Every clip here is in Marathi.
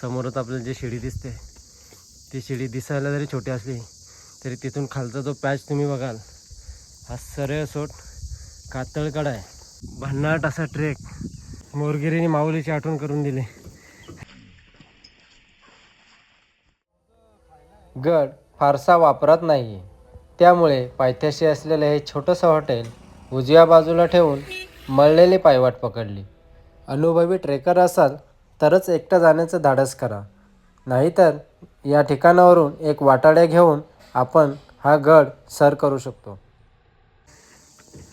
समोरच आपल्याला जी शिडी दिसते ती शिडी दिसायला जरी छोटी असली तरी तिथून खालचा जो पॅच तुम्ही बघाल हा सरळसोट कातळकड कातळकडा आहे. भन्नाट असा ट्रेक मोरगिरीने माऊलीची आठवण करून दिली. गड फारसा वापरात नाही. त्यामुळे पायथ्याशी असलेलं हे छोटंसं हॉटेल उजव्या बाजूला ठेवून मळलेली पायवाट पकडली. अनुभवी ट्रेकर असाल तरच एकटा जाण्याचं धाडस करा. नाहीतर या ठिकाणावरून एक वाटाड्या घेऊन आपण हा गड सर करू शकतो.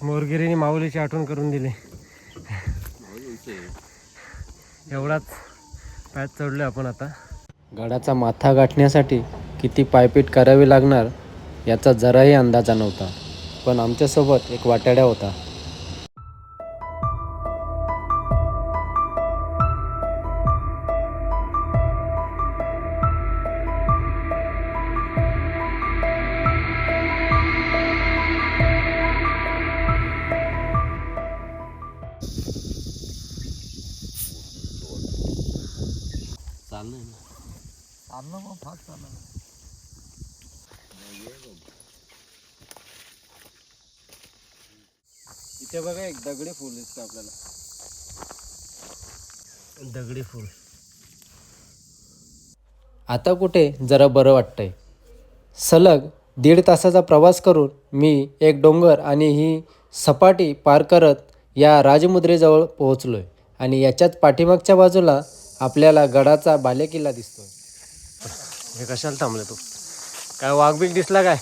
मोरगिरीने माऊलीची आठवण करून दिली. एवढाच पॅच चढलो आपण आता. गडाचा माथा गाठण्यासाठी किती पायपीट करावी लागणार याचा जराही अंदाजा नव्हता. पण आमच्यासोबत एक वाटाड्या होता. चाललंय ना इथे बघा एक दगडी फूल दिसतं आपल्याला. दगडी फूल. आता कुठे? जरा बरं वाटतंय. सलग दीड तासाचा प्रवास करून मी एक डोंगर आणि ही सपाटी पार करत या राजमुद्रेजवळ पोहोचलोय. आणि याच्याच पाठीमागच्या बाजूला आपल्याला गडाचा बालेकिल्ला दिसतोय. हे कशाला थांबलं तू? काय वाघबीक दिसला काय?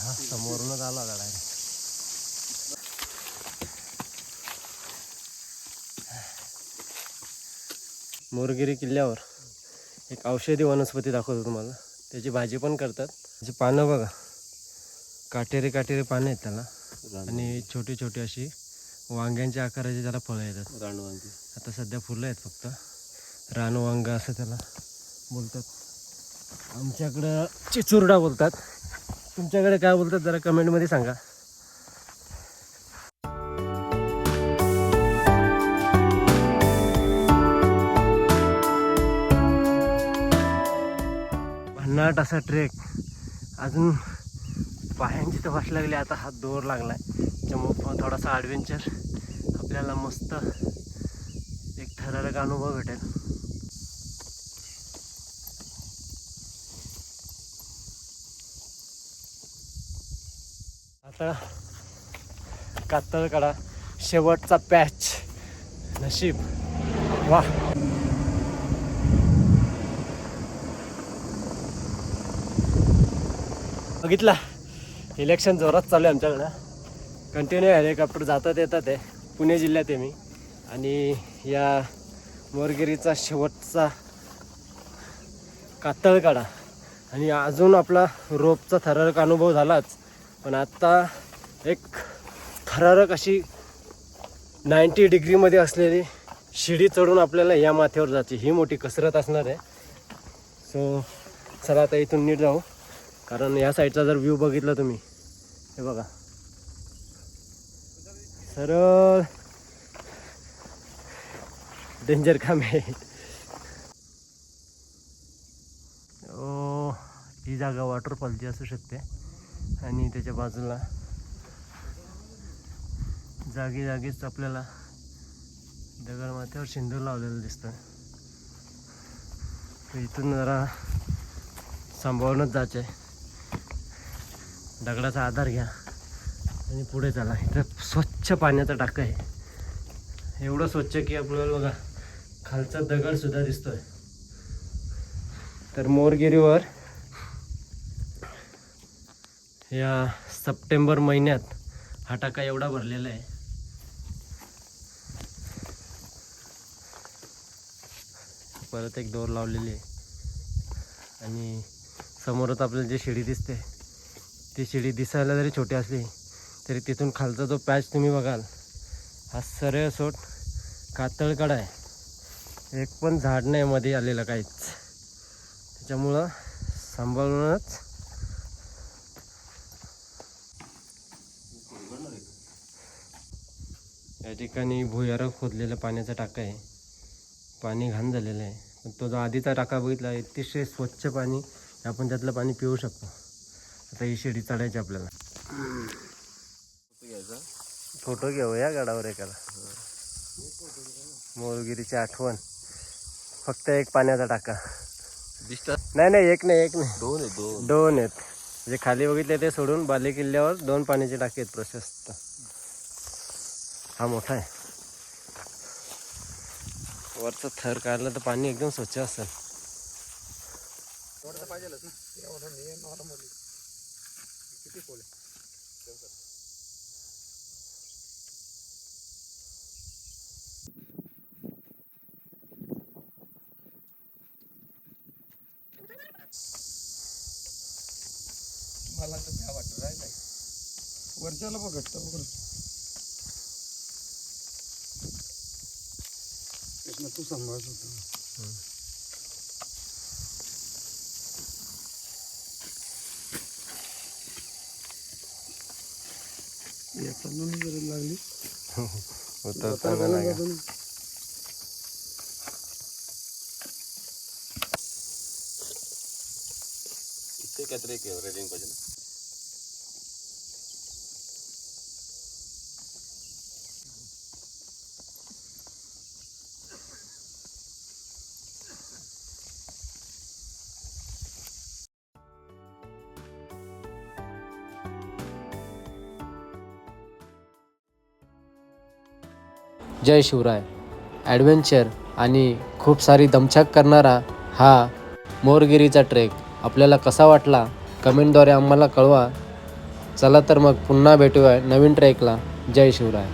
हा समोरूनच आला गडा मोरगिरी किल्ल्यावर एक औषधी वनस्पती दाखवतो तुम्हाला. त्याची भाजी पण करतात. त्याची पानं बघा. काटेरी काटेरी पानं आहेत त्याला. आणि छोटी छोटी अशी वांग्यांच्या आकाराची त्याला फळं येतात. रानवांगी. आता सध्या फुलं आहेत फक्त. रानवांग असं त्याला बोलतात. आमच्याकडं चिचुरडा बोलतात. तुमच्याकडे काय बोलतात जरा कमेंटमध्ये सांगा. भन्नाट असा ट्रेक. अजून पायांची तर वाट लागली आता हात दोर लागलाय. त्यामुळं थोडासा ॲडव्हेंचर आपल्याला मस्त एक ठरारक अनुभव भेटेल. आता कातळकडा शेवटचा पॅच. नशीब. वा बघितला? इलेक्शन जोरात चालू आहे आमच्याकडं. कंटिन्यू हेलिकॉप्टर जातात येतात आहे. पुणे जिल्ह्यात आहे मी. आणि या मोरगिरीचा शेवटचा कातळकडा आणि अजून आपला रोपचा थरारक अनुभव झालाच. पण आत्ता एक थरारक अशी नाईंटी डिग्रीमध्ये असलेली शिडी चढून आपल्याला या माथ्यावर जायची ही मोठी कसरत असणार आहे. सो चला आता इथून नीट जाऊ. कारण या साईडचा जर व्ह्यू बघितला तुम्ही हे बघा. सरळ. डेंजर काम आहे. ओ ही जागा वॉटरफॉलची असू शकते. आणि त्याच्या बाजूला जागी जागीच आपल्याला दगड माथ्यावर शेंदूर लावलेलं दिसतं. तर इथून जरा सांभाळूनच जायचं आहे दगडाचा आधार घ्या. आणि पुढे चला. इथं स्वच्छ पाण्याचा टाका आहे. एवढं स्वच्छ की आपल्याला बघा खालचा दगड सुद्धा दिसतोय. तर मोरगिरीवर या सप्टेंबर महिन्यात हा टाका एवढा भरलेला आहे. परत एक दोर लावलेली आहे. आणि समोरच आपल्याला जे शिडी दिसते ती शिडी दिसायला जरी छोटी असली तरी तिथून खालचा जो पॅच तुम्ही बघाल हा सरळ सोट कातळकडा आहे. एक पण झाड नाही मध्ये आलेलं काहीच. त्याच्यामुळं सांभाळूनच या ठिकाणी भुयारा खोदलेलं पाण्याचा टाका आहे. पाणी घाण झालेलं आहे. पण तो जो आधीचा टाका बघितला अतिशय स्वच्छ पाणी आपण त्यातलं पाणी पिऊ शकतो. आता ही शिडी चढायची आपल्याला. फोटो घेऊ या गडावर एकाला. मोरगिरीची आठवण. फक्त एक पाण्याचा टाका. दिसतात? नाही नाही एक नाही एक नाही. दोन आहे दोन. दोन आहेत. म्हणजे खाली बघितले ते सोडून बाले किल्ल्यावर दोन पाण्याचे टाके आहेत प्रशस्त. हा मोठा आहे. वरचा थर काढला तर पाणी एकदम स्वच्छ असेल. मला तर त्या वाटत राहिलाय. वरच्याला तर पकड कृष्ण तू सांभाळत होता येताना नाही जरा लागली. काहीतरी एक रेडिंग पाहिजे जय शिवराय. ॲडव्हेंचर आणि खूप सारी दमछाक करणारा हा मोरगिरीचा ट्रेक आपल्याला कसा वाटला? कमेंटद्वारे आम्हाला कळवा. चला तर मग पुन्हा भेटूया नवीन ट्रेकला जय शिवराय.